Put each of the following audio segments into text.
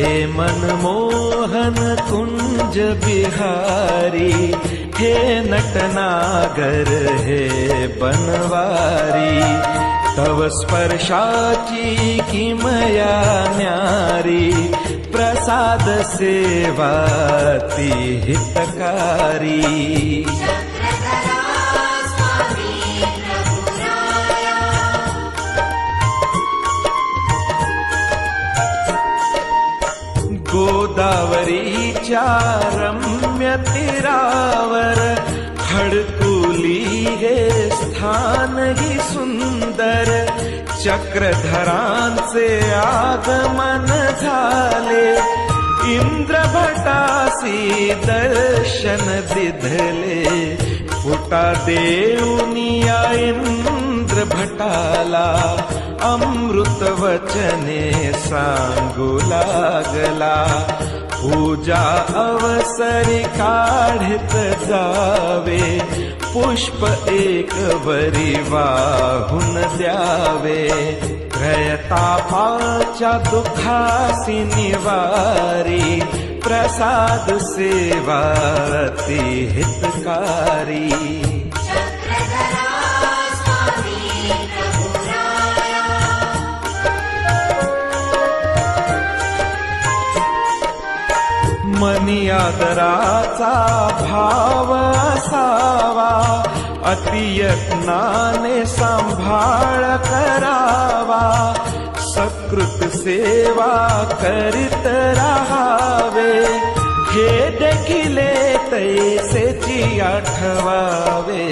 हे मनमोहन कुञ्ज बिहारी हे नटनागर हे बनवारी तव स्पर्शाची किमया न्यारी प्रसाद सेवाती हितकारी गोदावरीच्या रम्य तीरावर खडकुली हे स्थान ही सुंदर चक्रधरांचे आगमन झाले. इंद्रभटासी दर्शन दिधले फुटा देऊनिया इंद्र भटाला अमृत वचने सांगू लागला. पूजा अवसरी काढत जावे पुष्प एक वरी वाहून द्यावे. त्रयतापाच्या दुखासी निवारी प्रसाद सेवा ती हितकारी। मनी भाव असावा अतियत्नाने सांभाळ करावा सकृत सेवा करीत राहावे। हे देखिले तैसेची आठवावे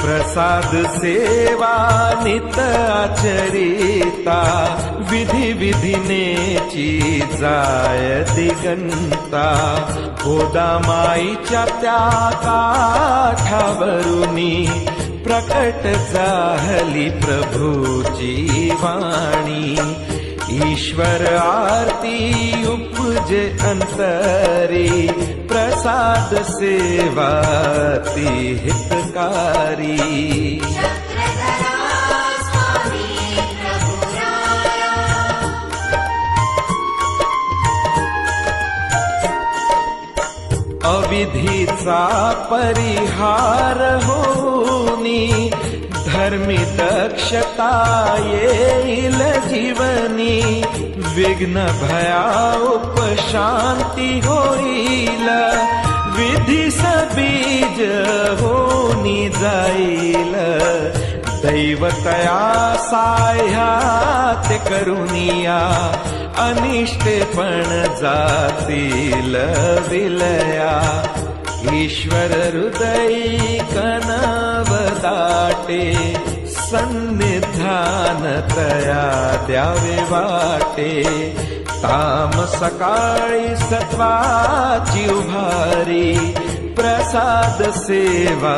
प्रसाद सेवा नित आचरिता। विधी विधिनेची जाय दिगंता। गोदामाईच्या त्या काठावरुनी प्रकट जाहली प्रभूची वाणी ईश्वर आरती उपजे अंतरी प्रसाद सेवा ती हितकारी विधीचा परिहार होनी धर्मी दक्षता येईल जीवनी विघ्न भया उपशांती होईल. विधी सबीज होनी जाईल. दैवतया साह्यात करुनिया अनिष्टे पण जातील विलया. ईश्वर हृदयी कनव दाटे सन्निधान तया द्यावे वाटे। ताम सकाळी सत्वाची उभारी प्रसाद सेवा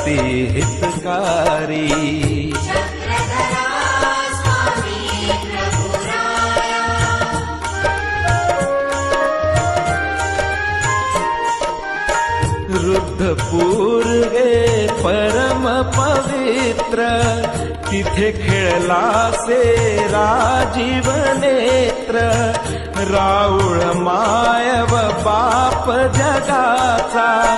ती हितकारी पवित्र. तिथे खेळला से राजीव नेत्र. राऊळ मायव बाप जगाचा.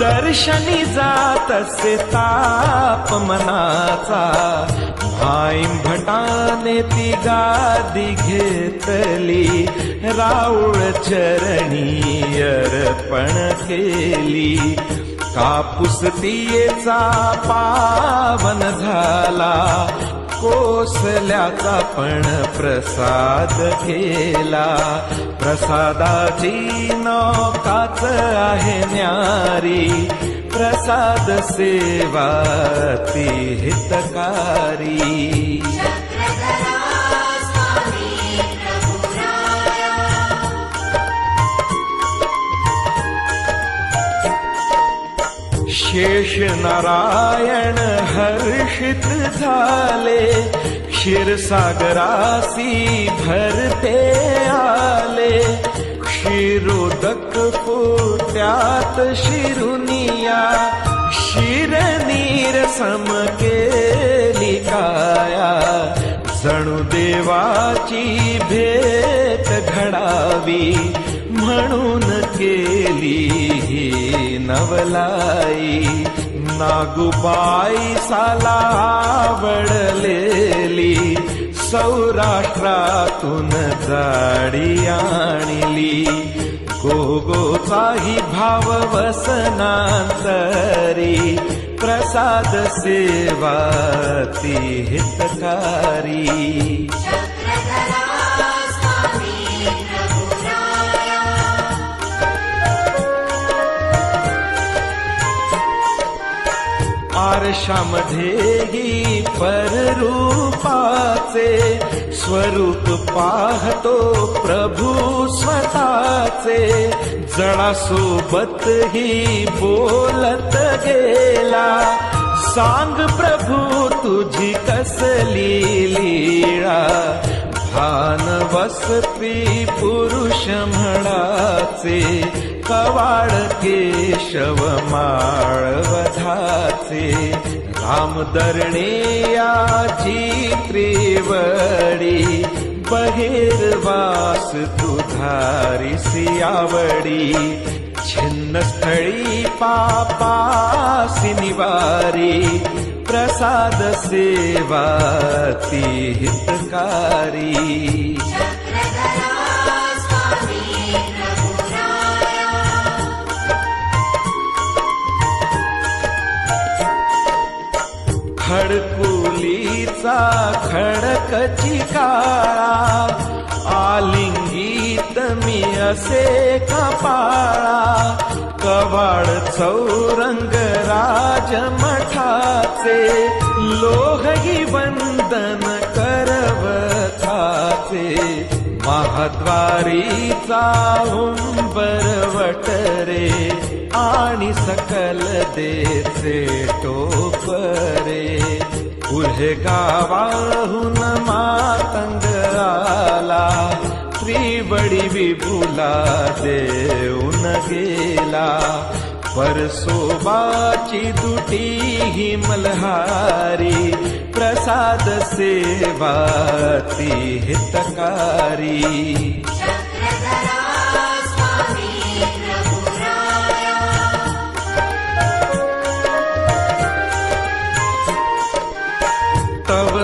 दर्शनी जात ताप मनाचा. भाईम भटाने ती गादी घेतली. राऊळ चरणी अर्पण केली. कापूस तियेचा पावन झाला कोसल्याचा पण प्रसाद केला प्रसादाची नौकाच आहे न्यारी प्रसाद सेवा ती हितकारी शेष नारायण हर्षित झाले क्षीरसागरासी भरते आले। क्षीरोदक पोट्यात शिरुनिया शिरनीर सम केली काया। भेट घडावी म्हणून केली नवलाई नागुबाई साला आवडलेली सौराष्ट्रातून जाडी आणली. गोगोचाही भाव वसनांतरी प्रसाद सेवा ती हितकारी. आरशामध्येही पररूपाचे स्वरूप पाहतो प्रभू स्वतःचे जळासोबत ही बोलत गेला. सांग प्रभू तुझी कसली लीळा. भान वसती पुरुष म्हणाचे कवाड केशव माळवधाचे रामदरणे याची त्रिवडी बहिर्वास तुधारिसी आवडी छिन्नस्थळी पापासि निवारी प्रसाद सेवा ती हितकारी खडकची काळा आलिंगीत मी असे कपाळा. कवाड चौरंग राजमठाचे लोहगी वंदन करवथाचे. महाद्वारीचा उंबर रे आणि सकल देचे टोपरे पुढे गावाहून मातंग आला त्रिबडी विभुला देऊन गेला। परसोबाची दुटी ही मल्हारी प्रसाद सेवा ती हितकारी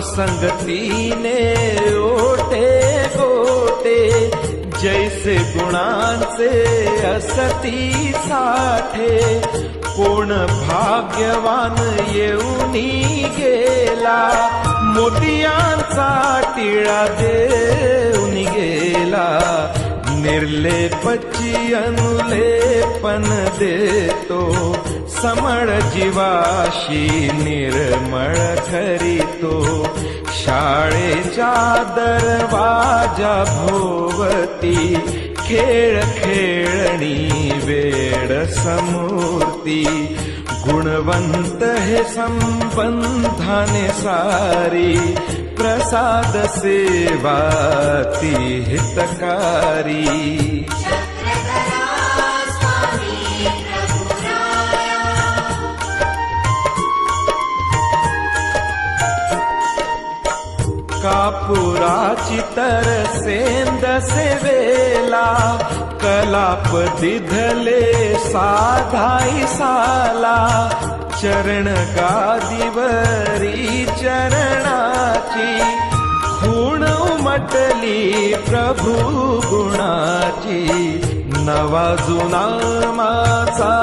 तव संगतीने ओटे गोटे, जैसे गुणांचे असती साठे। कोण भाग्यवान येऊनी गेला मोतियांचा टिळा देऊन गेला। निर्लेपची अनुलेपन देतो समळ जीवाशी निर्मळ करीतो शाळेच्या दरवाजा भोवती खेळ खेळणी वेड समूर्ती. गुणवंत हे संबंधाने सारी प्रसाद सेवा ती हितकारी मोराची तर सेंद सेवेला कलाप दिधले साधाई साला चरण गादिवरी चरणाची गुण उमटली प्रभू गुणाची नवा जुना माझा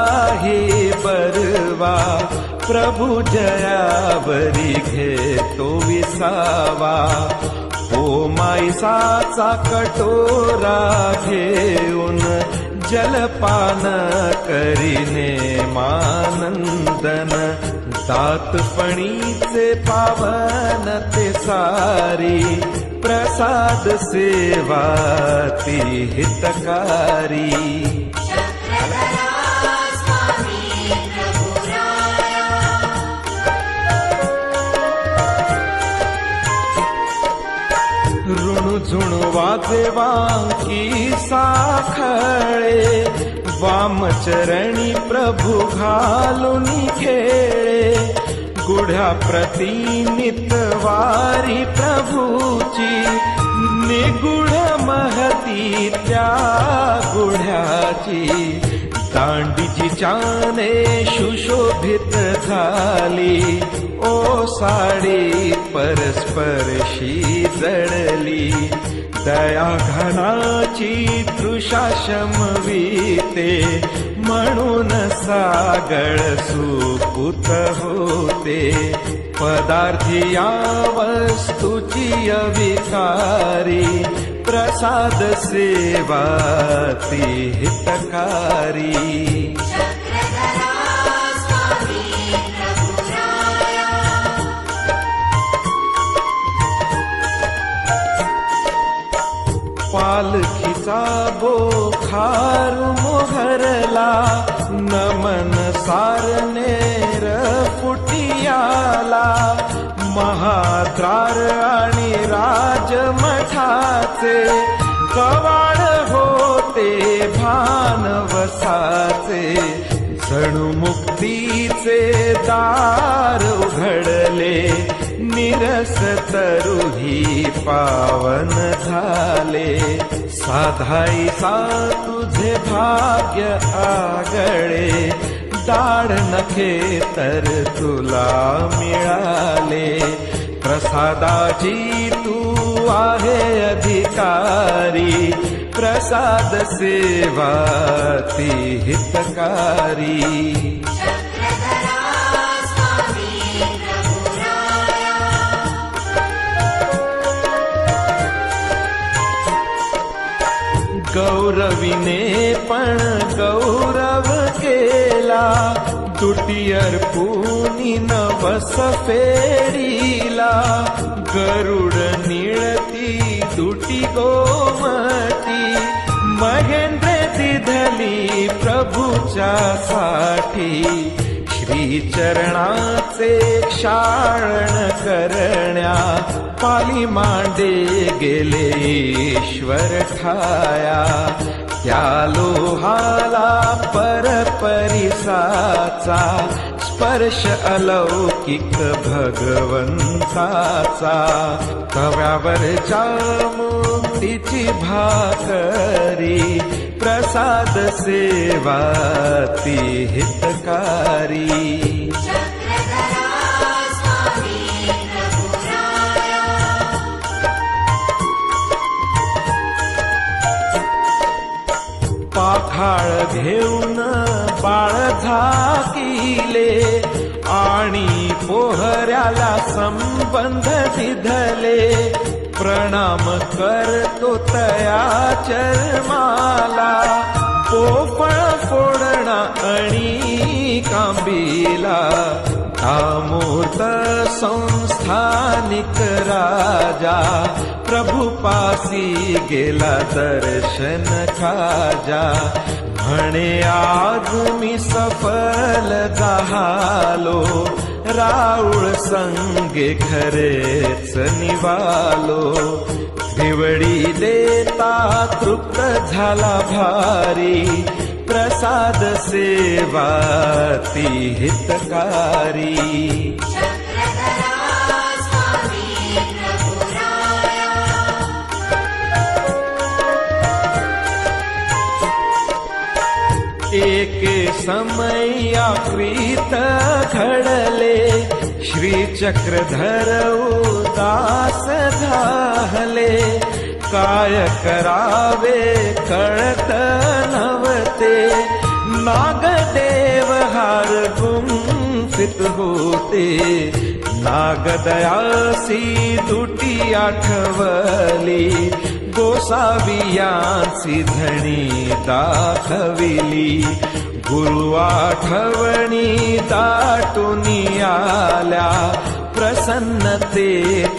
हे परवा प्रभु जयावरी घेतो विसावा. ओ कटोरा घेऊन जलपान करीने मानंदन. दातपणीचे पावन ते सारी प्रसाद सेवा ती हितकारी. साखळे वामचरणी प्रभू घालून खेळे गुढ्या प्रतिनित वारी प्रभूची निगुढ महती त्या गुढ्याची दांडीची चाने सुशोभित झाली ओ साडी परस्परशी जडली दया तृषा शमविते म्हणून सागळ सुपूत होते. पदार्थी या वस्तूची अविकारी प्रसाद सेवा ती हितकारी बोखार मोहरला नमन सारनेर फुटियाला. महाद्रार आणि राजमठाचे कवाड होते भानवसाचे. जणू मुक्तीचे दार उघडले पावन झाले। साधाई सा तुझे भाग्य आगळे दाढ नखे तर तुला मिळाले। प्रसादाची तू आहे अधिकारी प्रसाद सेवा ती हितकारी गौरवीने पण गौरव केला तुटियर पुनी नवस फेरीला. गरुड निळती तुटी गोमती महेंद्र दिधली प्रभूच्या साठी. श्री चरणाचे क्षारण करण्या पाली मांडे गेले ईश्वर ठाया. त्या लोहाला परपरिसाचा स्पर्श अलौकिक भगवंताचा. तव्यावरच्या मुक्तीची भाकरी प्रसाद सेवा ती हितकारी. पाखाळ घेऊन बाळ झाकिले आणि पोहऱ्याला संबंध दिधले प्रणाम करतो तया चरमाला. पोपळ फोडणा आणि कांबीला. अमूर्त संस्थानिक राजा प्रभुपासी गेला दर्शन खाजा। म्हणे आज मी सफल झालो राऊळ संगे खरेच निवालो। निवडी देता तृप्त झाला भारी प्रसाद सेवा ती हितकारी। एके समया घडले श्री चक्रधर उदास झाले काय करावे कळत नव्हते. नागदेव हार गुंफित होते. नागदयासी दुटी आठवली. गोसावियांसी धणी दाखविली. गुरु आठवणी दाटून आल्या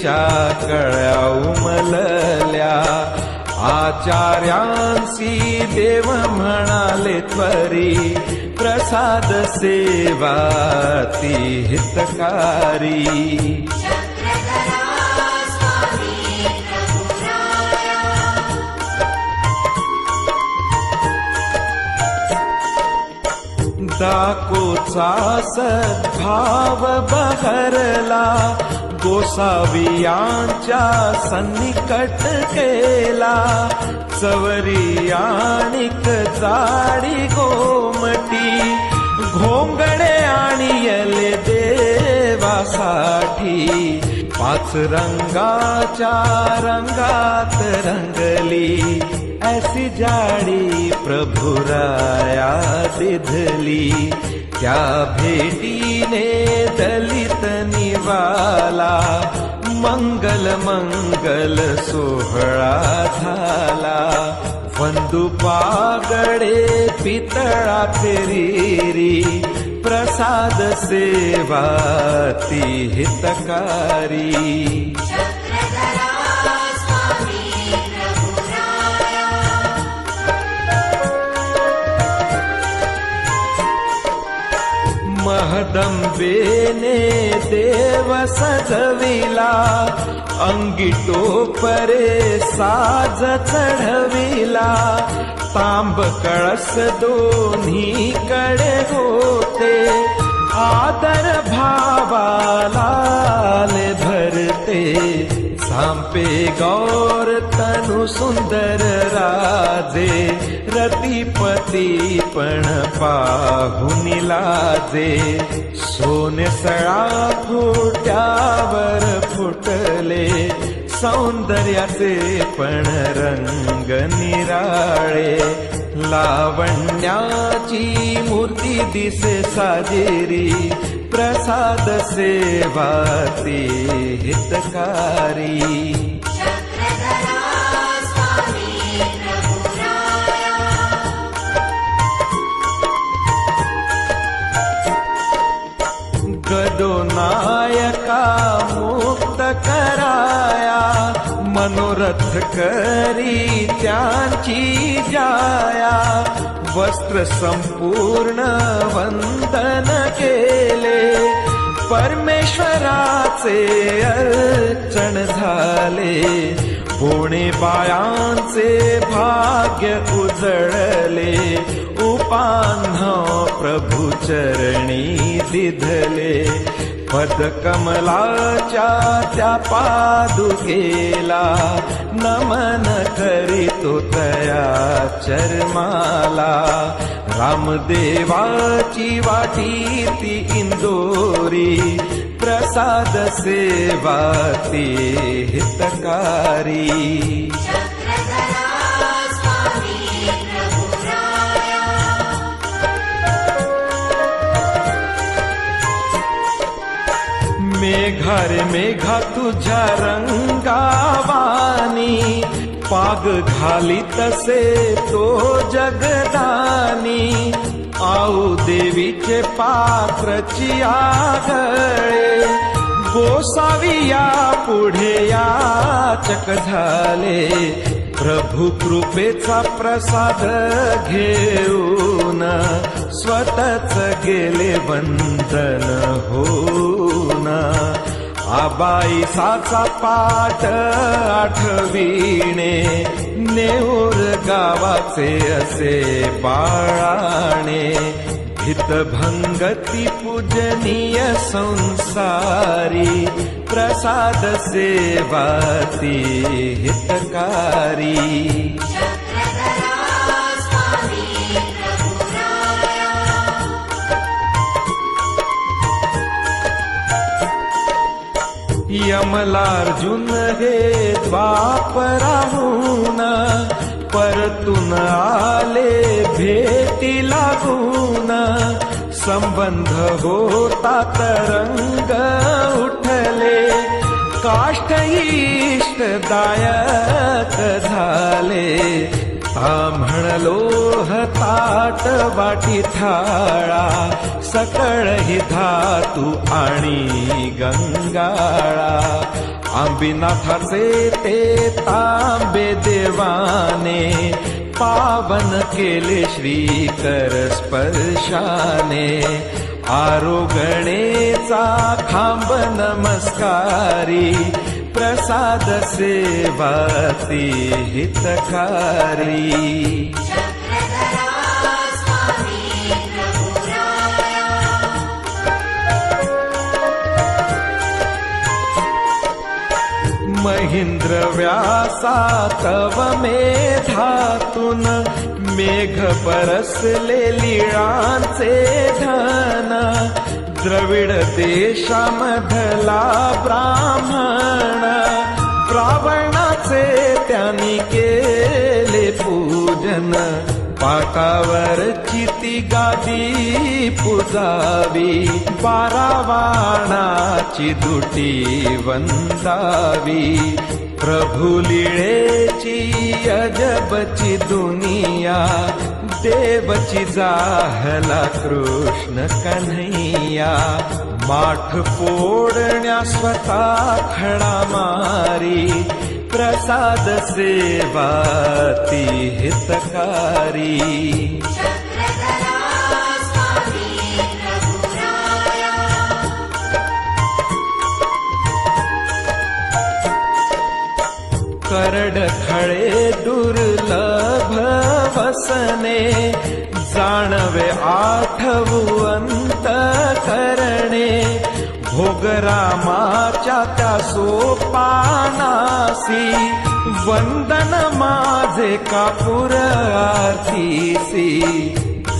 प्रसन्नतेच्या कळ्या उमलल्या. आचार्यांसी देव म्हणाले त्वरी प्रसाद सेवा ती हितकारी. चक्रधरा सद्भाव बहरला. गोसावियांच्या सन्निकट केला चवरी आणिक जाडी गोमटी घोंगडे आणि यले देवासाठी पाच रंगाच्या रंगात रंगली ऐसी जाडी प्रभुराया दिधली. भेटीने दलित निवाला? मंगल मंगल सोहळा झाला। वंदू पागडे पितळाचे रीरी प्रसाद सेवा ती हितकारी महदंबेने देव सजविला अंगिटो परे साज चढविला। तांब कळस दोन्ही कडे होते आदर भावाला भरते। सांपे गौर तनु सुंदर राजे पण पाहुन लाजे सोने सळा फुट्यावर फुटले। सौंदर्याचे पण रंग निराळे। लावण्याची मूर्ती दिसे साजेरी। प्रसाद सेवा ती हितकारी कराया मनोरथ करी त्यांची जाया वस्त्र संपूर्ण वंदन केले. परमेश्वराचे अर्चण झाले पुणे बायांचे भाग्य उजळले उपान्ह प्रभु चरणी दिधले. पदकमलाच्या त्या पादुकेला नमन करीतो तया चरमाला रामदेवाची वाटी ती इंदोरी प्रसाद सेवा ती हितकारी मेघा रे मेघा पाग घाली तसे तो जगदानी। आऊ देवीचे पात्रची आगळे गोसावी या पुढे याचक झाले। प्रभू कृपेचा प्रसाद घेऊन स्वतःच वंदन होऊन आबाई साचा पाठ आठविणे नेऊर गावाचे असे बाळाणे हितभंगती पूजनीय संसारी प्रसाद सेवाती हितकारी. यमलार्जुन हे द्वापराहून परतून आले भेटी लागून. संबंध होता तरंग उठले काष्ट इष्टदायक झाले ता म्हणलो ताट वाटी थाळा सकळ हि धातू आणि गंगाळा. आंबीनाथाचे ते तांबे देवाने पावन केले श्रीकर स्पर्शाने. आरोगणेचा खांब नमस्कारी प्रसाद सेवाति हितकारी। महिंद्र व्यासा तव मेधातून मेघ परसले लिळांचे धन। द्रविड देशामधला ब्राह्मण रावणाचे त्यांनी केले पूजन. पाटावर चिती गादी पुजावी पारावाणाची दुटी वंदावी. प्रभुलिळेची अजबची दुनिया देव हला कृष्ण कन्हैया। माठ पोडण्या स्वता खडा मारी। प्रसाद सेवाति हितकारी। करड खळे दूर वसने जाणवे आठवू अंत करणे भोगरामाच्या त्या सोपानासी वंदन माझे कापूर आरतीसी।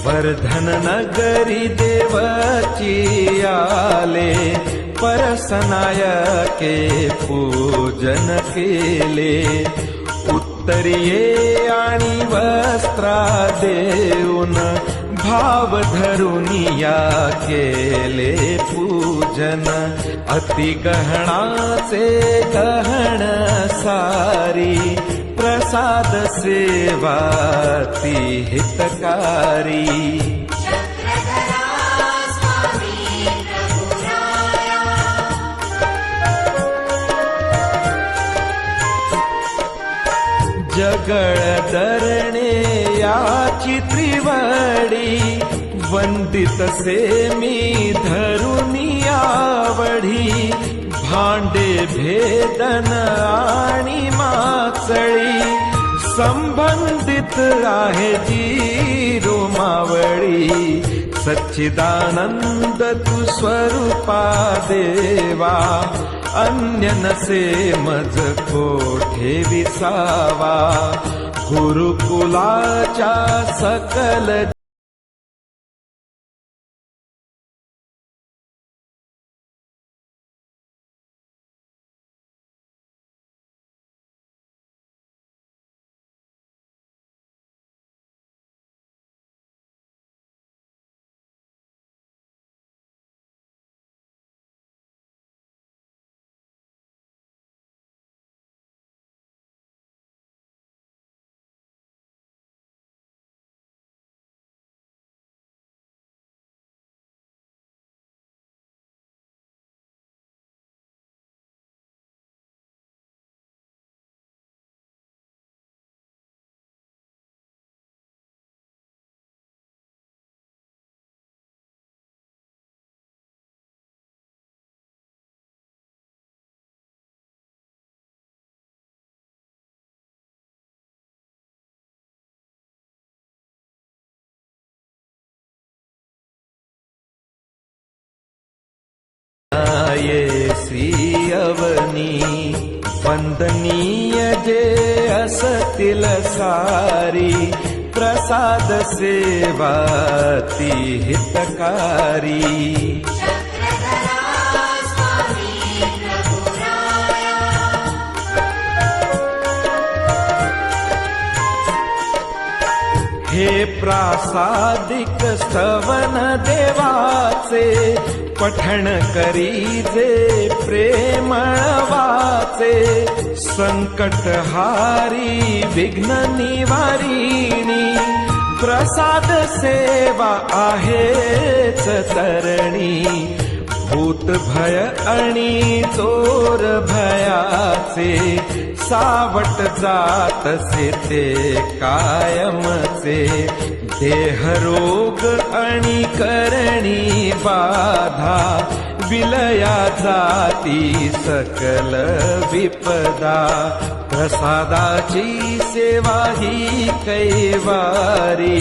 वर्धन नगरी देवची आले परसनायके पूजन केले तरी ये आणि वस्त्रा देऊन भाव धरुनिया केले पूजन. अति गहणाचे गहण सारी प्रसाद सेवा ती हितकारी. जगळ धरणे याची त्रिवडी वंदित से मी धरुनी आवडी भांडे भेदन आणि माचळी संबंधित आहे जी रोमावळी सच्चिदानंद तू स्वरूपा देवा अन्य नसे मज कोठे विसावा? गुरुकुलाच्या सकल वंदनीय जे असतील सारी प्रसाद सेवा ती हितकारी स्तवन देवाचे पठण करी जे प्रेमळ वाचे संकट हारी विघ्न निवारिणी प्रसाद सेवा आहेच तरणी भूत भय आणि चोर भयाचे सावट जातसे ते कायमचे देह देहरोग आणि करणी बाधा विलया जाती सकल विपदा। प्रसादाची सेवा ही कैवारी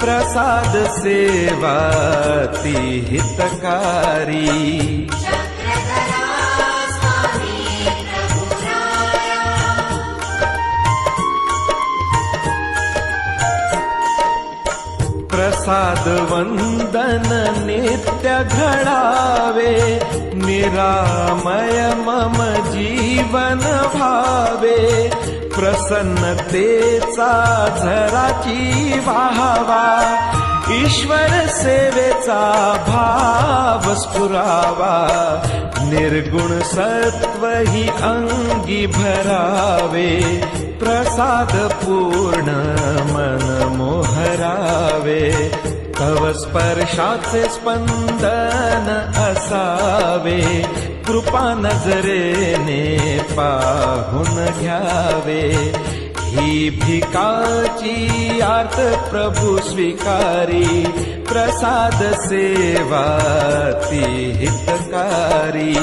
प्रसाद सेवा ती हितकारी। प्रसाद वन्दन नित्य घडावे निरामय मम जीवन भावे प्रसन्नतेचा झराची वाहवा ईश्वर सेवेचा भाव स्फुरावा निर्गुण सत्व ही अंगी भरावे प्रसाद पूर्ण मन मोहरावे तव स्पर्शाचे स्पंदन असावे कृपा नजरेने पाहून घ्यावे। ही भिकाची आर्त प्रभू स्वीकारी प्रसाद सेवा ती हितकारी